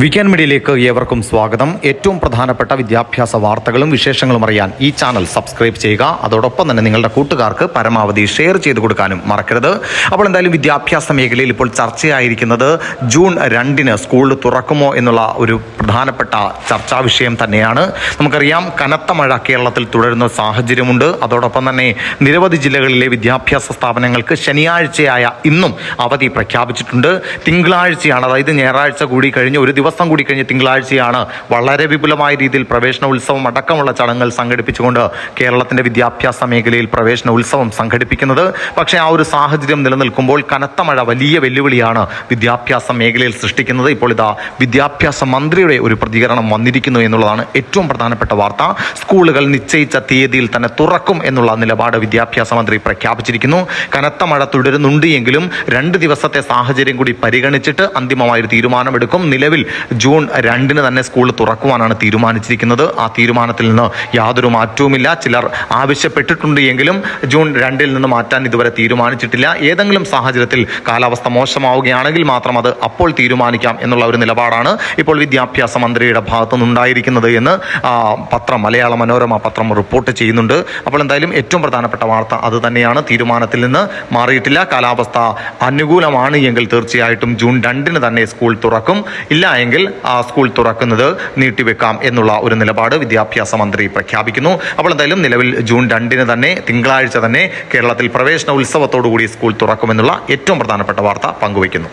Weekend മീഡിയയിലേക്ക് ഏവർക്കും സ്വാഗതം. ഏറ്റവും പ്രധാനപ്പെട്ട വിദ്യാഭ്യാസ വാർത്തകളും വിശേഷങ്ങളും അറിയാൻ ഈ ചാനൽ സബ്സ്ക്രൈബ് ചെയ്യുക. അതോടൊപ്പം തന്നെ നിങ്ങളുടെ കൂട്ടുകാർക്ക് പരമാവധി ഷെയർ ചെയ്ത് കൊടുക്കാനും മറക്കരുത്. അപ്പോൾ എന്തായാലും വിദ്യാഭ്യാസ മേഖലയിൽ ഇപ്പോൾ ചർച്ചയായിരിക്കുന്നത് ജൂൺ രണ്ടിന് സ്കൂൾ തുറക്കുമോ എന്നുള്ള ഒരു പ്രധാനപ്പെട്ട ചർച്ചാ വിഷയം തന്നെയാണ്. നമുക്കറിയാം കനത്ത മഴ കേരളത്തിൽ തുടരുന്ന സാഹചര്യമുണ്ട്. അതോടൊപ്പം തന്നെ നിരവധി ജില്ലകളിലെ വിദ്യാഭ്യാസ സ്ഥാപനങ്ങൾക്ക് ശനിയാഴ്ചയായ ഇന്നും അവധി പ്രഖ്യാപിച്ചിട്ടുണ്ട്. തിങ്കളാഴ്ചയാണ് അതായത് ഞായറാഴ്ച കൂടി കഴിഞ്ഞ് ഒരു ദിവസം കൂടി കഴിഞ്ഞ് തിങ്കളാഴ്ചയാണ് വളരെ വിപുലമായ രീതിയിൽ പ്രവേശന ഉത്സവം അടക്കമുള്ള ചടങ്ങുകൾ സംഘടിപ്പിച്ചുകൊണ്ട് കേരളത്തിന്റെ വിദ്യാഭ്യാസ മേഖലയിൽ പ്രവേശന ഉത്സവം സംഘടിപ്പിക്കുന്നത്. പക്ഷേ ആ ഒരു സാഹചര്യം നിലനിൽക്കുമ്പോൾ കനത്ത മഴ വലിയ വെല്ലുവിളിയാണ് വിദ്യാഭ്യാസ മേഖലയിൽ സൃഷ്ടിക്കുന്നത്. ഇപ്പോൾ ഇതാ വിദ്യാഭ്യാസ മന്ത്രിയുടെ ഒരു പ്രതികരണം വന്നിരിക്കുന്നു എന്നുള്ളതാണ് ഏറ്റവും പ്രധാനപ്പെട്ട വാർത്ത. സ്കൂളുകൾ നിശ്ചയിച്ച തീയതിയിൽ തന്നെ തുറക്കും എന്നുള്ള നിലപാട് വിദ്യാഭ്യാസ മന്ത്രി പ്രഖ്യാപിച്ചിരിക്കുന്നു. കനത്ത മഴ തുടരുന്നുണ്ട് എങ്കിലും രണ്ട് ദിവസത്തെ സാഹചര്യം കൂടി പരിഗണിച്ചിട്ട് അന്തിമമായ ഒരു തീരുമാനമെടുക്കും. നിലവിൽ ജൂൺ രണ്ടിന് തന്നെ സ്കൂൾ തുറക്കുവാനാണ് തീരുമാനിച്ചിരിക്കുന്നത്. ആ തീരുമാനത്തിൽ നിന്ന് യാതൊരു മാറ്റവുമില്ല. ചിലർ ആവശ്യപ്പെട്ടിട്ടുണ്ട് എങ്കിലും ജൂൺ രണ്ടിൽ നിന്ന് മാറ്റാൻ ഇതുവരെ തീരുമാനിച്ചിട്ടില്ല. ഏതെങ്കിലും സാഹചര്യത്തിൽ കാലാവസ്ഥ മോശമാവുകയാണെങ്കിൽ മാത്രം അത് അപ്പോൾ തീരുമാനിക്കാം എന്നുള്ള ഒരു നിലപാടാണ് ഇപ്പോൾ വിദ്യാഭ്യാസ മന്ത്രിയുടെ ഭാഗത്തു നിന്നുണ്ടായിരിക്കുന്നത് എന്ന് പത്രം മലയാള മനോരമ പത്രം റിപ്പോർട്ട് ചെയ്യുന്നുണ്ട്. അപ്പോൾ എന്തായാലും ഏറ്റവും പ്രധാനപ്പെട്ട വാർത്ത അത് തന്നെയാണ്. തീരുമാനത്തിൽ നിന്ന് മാറിയിട്ടില്ല. കാലാവസ്ഥ അനുകൂലമാണ് എങ്കിൽ തീർച്ചയായിട്ടും ജൂൺ രണ്ടിന് തന്നെ സ്കൂൾ തുറക്കും. ഇല്ല എങ്കിൽ ആ സ്കൂൾ തുറക്കുന്നത് നീട്ടിവെക്കാം എന്നുള്ള ഒരു നിലപാട് വിദ്യാഭ്യാസ മന്ത്രി പ്രഖ്യാപിക്കുന്നു. അപ്പോൾ എന്തായാലും നിലവിൽ ജൂൺ രണ്ടിന് തന്നെ തിങ്കളാഴ്ച തന്നെ കേരളത്തിൽ പ്രവേശന ഉത്സവത്തോടുകൂടി സ്കൂൾ തുറക്കുമെന്നുള്ള ഏറ്റവും പ്രധാനപ്പെട്ട വാർത്ത പങ്കുവയ്ക്കുന്നു.